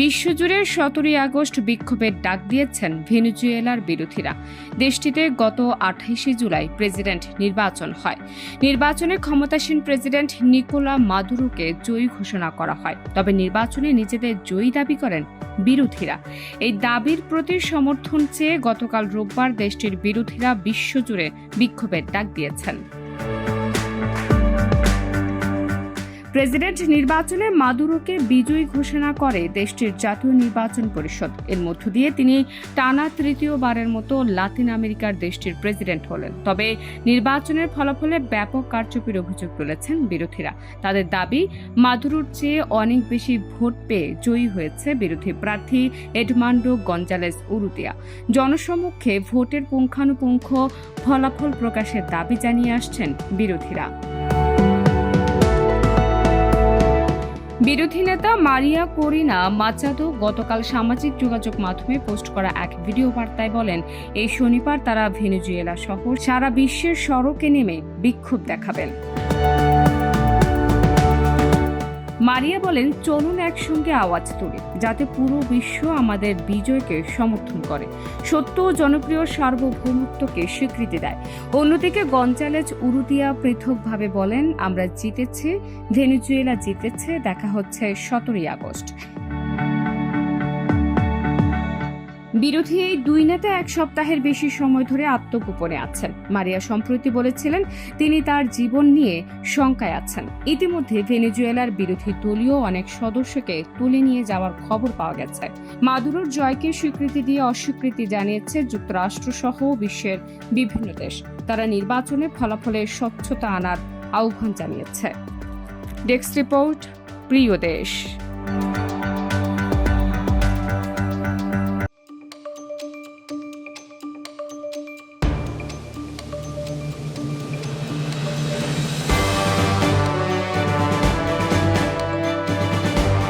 বিশ্বজুড়ে সতেরোই আগস্ট বিক্ষোভের ডাক দিয়েছেন ভেনেজুয়েলার বিরোধীরা। দেশটিতে গত আঠাইশে জুলাই প্রেসিডেন্ট নির্বাচন হয়। নির্বাচনে ক্ষমতাসীন প্রেসিডেন্ট নিকোলা মাদুরোকে জয়ী ঘোষণা করা হয়। তবে নির্বাচনে নিজেদের জয়ী দাবি করেন বিরোধীরা। এই দাবির প্রতি সমর্থন চেয়ে গতকাল রোববার দেশটির বিরোধীরা বিশ্বজুড়ে বিক্ষোভের ডাক দিয়েছেন। প্রেসিডেন্ট নির্বাচনে মাদুরোকে বিজয়ী ঘোষণা করে দেশটির জাতীয় নির্বাচন পরিষদ। এর মধ্য দিয়ে তিনি টানা তৃতীয়বারের মতো লাতিন আমেরিকার দেশটির প্রেসিডেন্ট হলেন। তবে নির্বাচনের ফলাফলে ব্যাপক কারচুপির অভিযোগ তুলেছেন বিরোধীরা। তাদের দাবি, মাদুরোর চেয়ে অনেক বেশি ভোট পেয়ে জয়ী হয়েছে বিরোধী প্রার্থী এডমান্ডো গঞ্জালেস উরুতিয়া জনসমক্ষে ভোটের পুঙ্খানুপুঙ্খ ফলাফল প্রকাশের দাবি জানিয়ে আসছেন বিরোধীরা। বিরোধী নেতা মারিয়া করিনা মাচাদো গতকাল সামাজিক যোগাযোগ মাধ্যমে পোস্ট করা এক ভিডিও বার্তায় বলেন, এই শনিবার তারা ভেনেজুয়েলা শহর সারা বিশ্বের সড়কে নেমে বিক্ষোভ দেখাবেন। মারিয়া বলেন, চলুন একসঙ্গে আওয়াজ তুলি, যাতে পুরো বিশ্ব আমাদের বিজয়কে সমর্থন করে। সত্য ও জনপ্রিয় সার্বভৌমত্বকে স্বীকৃতি দেয়। অন্যদিকে গঞ্জালেজ উরুদিয়া পৃথকভাবে বলেন, আমরা জিতেছি, ভেনিজুয়েলা জিতেছে, দেখা হচ্ছে সতেরোই আগস্ট। বিরোধী এই দুই নেতা এক সপ্তাহের বেশি সময় ধরে আত্মগোপনে আছেন। মারিয়া সম্প্রতি বলেছিলেন, তিনি তার জীবন নিয়ে শঙ্কায় আছেন। ইতিমধ্যে ভেনেজুয়েলার বিরোধী দলীয় অনেক সদস্যকে তুলে নিয়ে যাওয়ার খবর পাওয়া গেছে। মাদুরোর জয়কে স্বীকৃতি দিয়ে অস্বীকৃতি জানিয়েছে যুক্তরাষ্ট্র সহ বিশ্বের বিভিন্ন দেশ। তারা নির্বাচনে ফলাফলে স্বচ্ছতা আনার আহ্বান জানিয়েছে। ডেস্ক রিপোর্ট, প্রিয় দেশ।